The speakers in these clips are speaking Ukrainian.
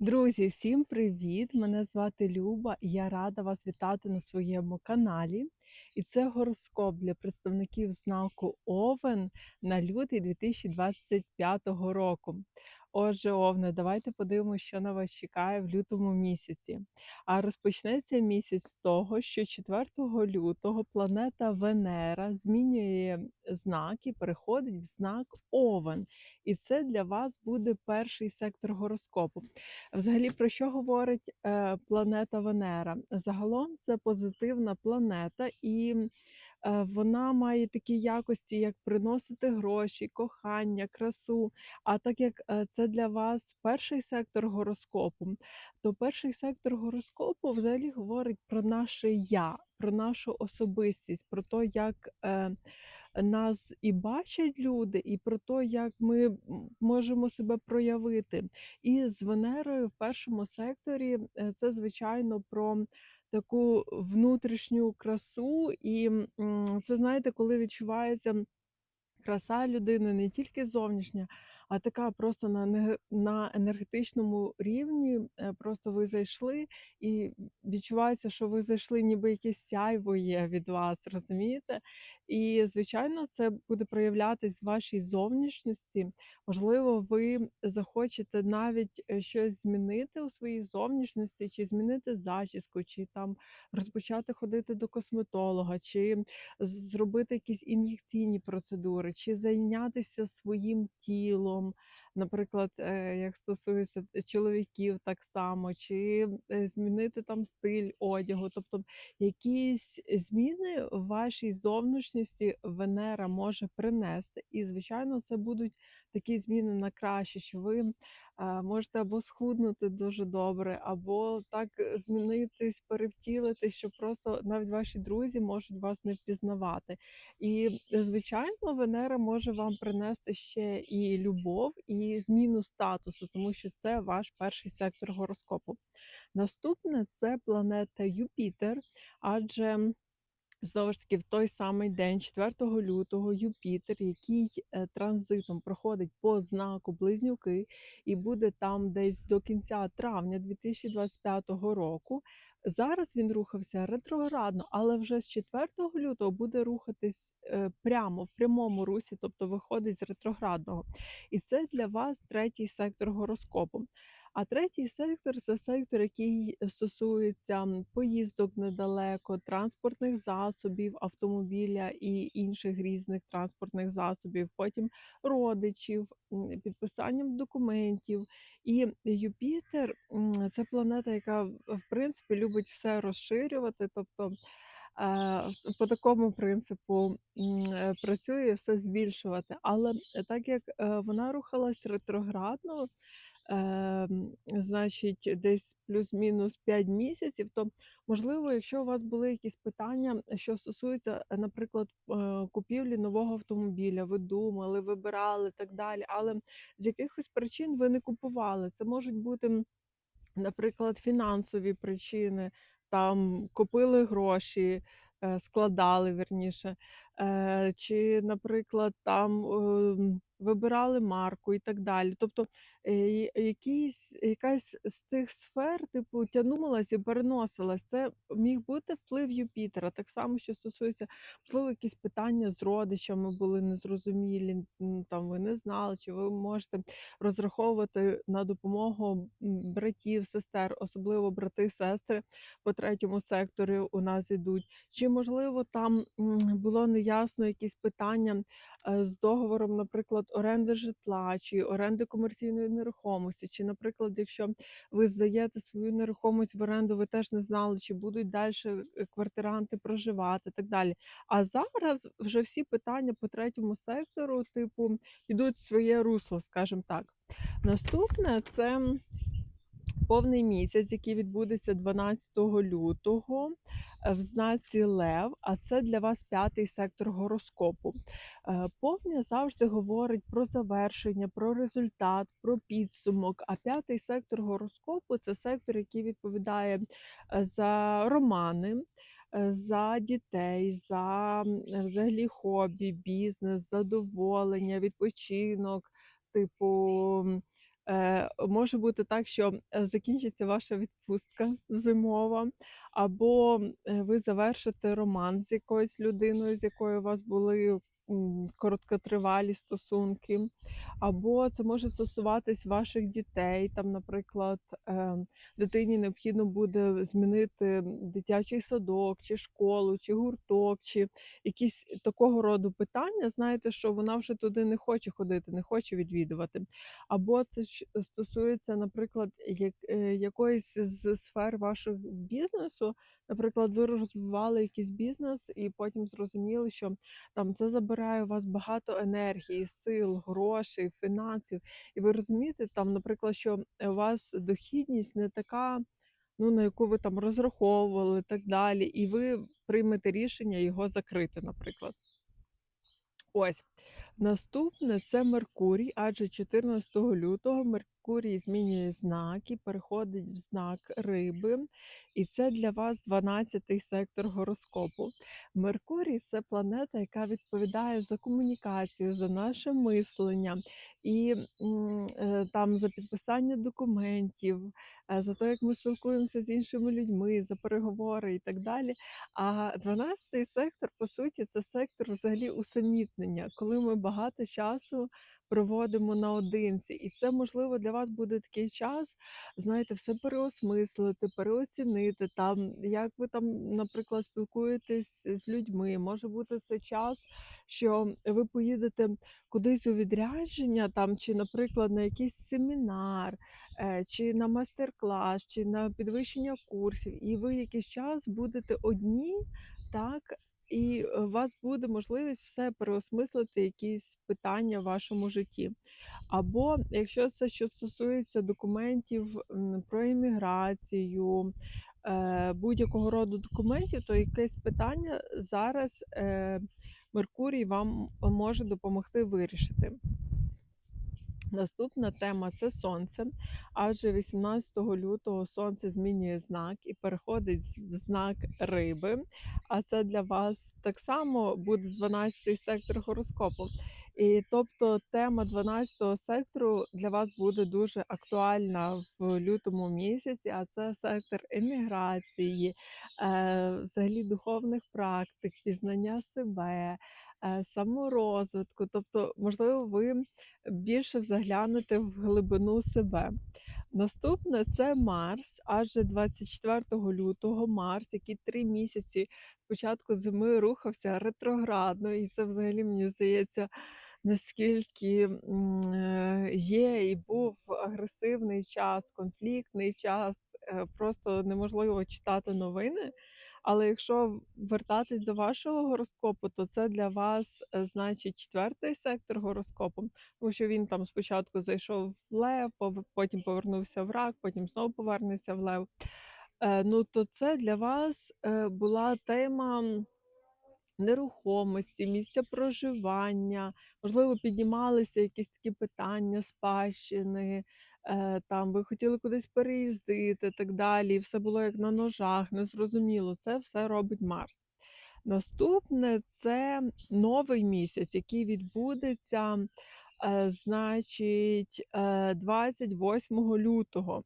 Друзі, всім привіт! Мене звати Люба, і я рада вас вітати на своєму каналі. І це гороскоп для представників знаку Овен на лютий 2025 року. Отже, Овне, давайте подивимося, що на вас чекає в лютому місяці. А розпочнеться місяць з того, що 4 лютого планета Венера змінює знак і переходить в знак Овен. І це для вас буде перший сектор гороскопу. Взагалі, про що говорить е, планета Венера? Загалом це позитивна планета, і вона має такі якості, як приносити гроші, кохання, красу. А так як е, це для вас перший сектор гороскопу, то перший сектор гороскопу взагалі говорить про наше я, про нашу особистість, про те, як. Е, нас і бачать люди, і про те, як ми можемо себе проявити. І з Венерою в першому секторі е, це, звичайно, про таку внутрішню красу, і це знаєте, коли відчувається. Краса людини не тільки зовнішня, а така просто на на енергетичному рівні. е, Просто ви зайшли, і відчувається, що ви зайшли, ніби якесь сяйво є від вас, розумієте? І, звичайно, це буде проявлятись в вашій зовнішності. Можливо, ви захочете навіть е, щось змінити у своїй зовнішності, чи змінити зачіску, чи там розпочати ходити до косметолога, чи зробити якісь ін'єкційні процедури, чи зайнятися своїм тілом, наприклад, е, як стосується чоловіків, так само, чи е, змінити там стиль одягу. Тобто якісь зміни в вашій зовнішності Венера може принести. І, звичайно, це будуть такі зміни на краще, що ви е, можете або схуднути дуже добре, або так е, змінитись, перевтілитись, що просто навіть ваші друзі можуть вас не впізнавати. І, звичайно, Венера може вам принести ще і любов, і зміну статусу, тому що це ваш перший сектор гороскопу. Наступне це планета Юпітер, адже Знову ж таки, в той самий день, 4 лютого, Юпітер, який е, транзитом проходить по знаку Близнюки, і буде там десь до кінця травня 2025 року. Зараз він рухався ретроградно, але вже з 4 лютого буде рухатись е, прямо в прямому русі, тобто виходить з ретроградного. І це для вас третій сектор гороскопу. А третій сектор це сектор, який стосується поїздок недалеко, транспортних засобів, автомобіля і інших різних транспортних засобів, потім родичів, підписанням документів. І Юпітер це планета, яка в принципі любить все розширювати. тобто е, по такому принципу е, працює все збільшувати. Але е, так як вона рухалась ретроградно, ем, значить, десь плюс-мінус 5 місяців, то можливо, якщо у вас були якісь питання, що стосуються, е, наприклад, е, купівлі нового автомобіля, ви думали, вибирали так далі, але з якихось причин ви не купували. Це можуть бути Наприклад, фінансові причини, там купили гроші, е, складали вірніше, е, чи, наприклад, там, ем, вибирали марку і так далі. Тобто, е, якийсь якась з тих сфер, типу, тягнулась і переносилась. Це міг бути вплив Юпітера. Так само, що стосується, можливо, якісь питання з родичами були незрозумілі, там ви не знали, чи ви можете розраховувати на допомогу братів, сестер, особливо брати, сестри по третьому секторі у нас ідуть. Чи можливо там було неясно якісь питання е, з договором, наприклад, оренди житла чи оренди комерційної нерухомості? Чи, наприклад, якщо ви здаєте свою нерухомість в оренду, ви теж не знали, чи будуть далі квартиранти проживати, і так далі. А зараз вже всі питання по третьому сектору, типу, йдуть в своє русло, скажімо так. Наступне це повний місяць, який відбудеться 12 лютого е, в знаці Лев, а це для вас п'ятий сектор гороскопу. Е, Повня завжди говорить про завершення, про результат, про підсумок. А п'ятий сектор гороскопу це сектор, який відповідає е, за романи. За дітей, за взагалі хобі, бізнес, задоволення, відпочинок, типу може бути так, що, е, закінчиться ваша відпустка зимова, або, е, ви завершите роман з якоюсь людиною, з якою у вас були, короткотривалі стосунки, або це може стосуватись ваших дітей. Там, наприклад, е, дитині необхідно буде змінити дитячий садок, чи школу, чи гурток, чи якісь такого роду питання. Знаєте, що вона вже туди не хоче ходити, не хоче відвідувати. Або це стосується, наприклад, е, якоїсь з сфер вашого бізнесу. Наприклад, ви розвивали якийсь бізнес і потім зрозуміли, що там це забирає у вас багато енергії, сил, грошей, фінансів. І ви розумієте, там, наприклад, що у вас дохідність не така, ну, на яку ви там розраховували, і так далі, і ви приймете рішення його закрити, наприклад. Ось. Наступне це Меркурій, адже 14 лютого Меркурій змінює знак і переходить в знак риби, і це для вас 12-й сектор гороскопу. Меркурій це планета, яка відповідає за комунікацію, за наше мислення і е, там за підписання документів, е, за те, як ми спілкуємося з іншими людьми, за переговори і так далі. А 12-й сектор, по суті, це сектор взагалі усамітнення, коли ми багато часу проводимо наодинці. І це, можливо, для вас буде такий час, знаєте, все переосмислити, переоцінити там, як ви там, наприклад, спілкуєтесь з людьми. Може бути це час, що ви поїдете кудись у відрядження, там, чи, наприклад, на якийсь семінар, е, чи на майстер-клас, чи на підвищення курсів, і ви якийсь час будете одні, так, і е, у вас буде можливість все переосмислити, якісь питання в вашому житті. Або якщо це що стосується документів про імміграцію, е, будь-якого роду документів, то якесь питання зараз е, Меркурій вам може допомогти вирішити. Наступна тема це сонце. Адже 18 лютого сонце змінює знак і переходить в знак риби. А це для вас так само буде 12-й сектор гороскопу. І тобто тема 12-го сектору для вас буде дуже актуальна в лютому місяці, а це сектор еміграції, е, взагалі духовних практик, пізнання себе, саморозвитку. Тобто, можливо, ви більше заглянете в глибину себе. Наступне це Марс, адже 24 лютого Марс, який три місяці спочатку зими рухався ретроградно, і це взагалі мені здається. Наскільки е, є і був агресивний час, конфліктний час, е, просто неможливо читати новини. Але якщо вертатись до вашого гороскопу, то це для вас е, значить четвертий сектор гороскопу, тому що він там спочатку зайшов в лев, потім повернувся в рак, потім знову повернеться в лев. Е, ну то це для вас е, була тема нерухомості, місця проживання, можливо, піднімалися якісь такі питання спадщини, там ви хотіли кудись переїздити, так далі. Все було як на ножах, незрозуміло. Це все робить Марс. Наступне це новий місяць, який відбудеться, е, значить, е, 28 лютого.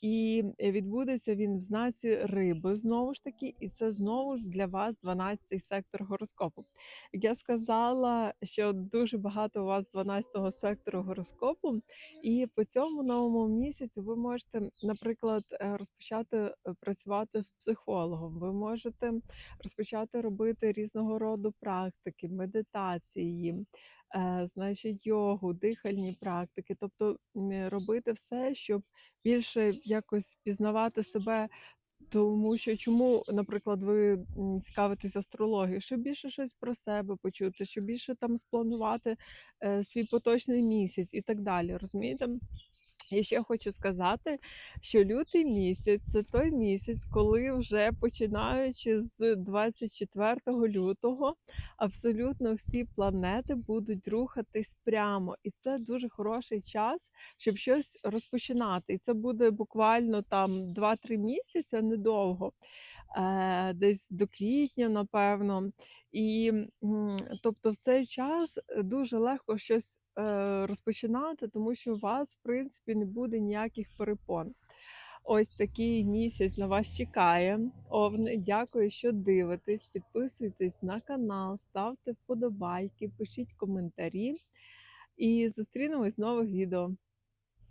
І відбудеться він в знаці риби знову ж таки, і це знову ж для вас 12-й сектор гороскопу. Як я сказала, що дуже багато у вас 12-го сектору гороскопу, і по цьому новому місяцю ви можете, наприклад, е, розпочати е, працювати з психологом. Ви можете розпочати робити різного роду практики, медитації, значить, йогу, дихальні практики, тобто робити все, щоб більше якось пізнавати себе. Тому що чому, наприклад, ви цікавитесь астрологією, щоб більше щось про себе почути, щоб більше там спланувати е, свій поточний місяць і так далі. Розумієте? І ще хочу сказати, що лютий місяць це той місяць, коли вже починаючи з 24 лютого, абсолютно всі планети будуть рухатись прямо. І це дуже хороший час, щоб щось розпочинати. І це буде буквально там 2-3 місяці, недовго, е, десь до квітня, напевно. І тобто в цей час дуже легко щось розпочинати, тому що у вас, в принципі, не буде ніяких перепон. Ось такий місяць на вас чекає. Овни, дякую, що дивитесь. Підписуйтесь на канал, ставте вподобайки, пишіть коментарі. І зустрінемось в нових відео.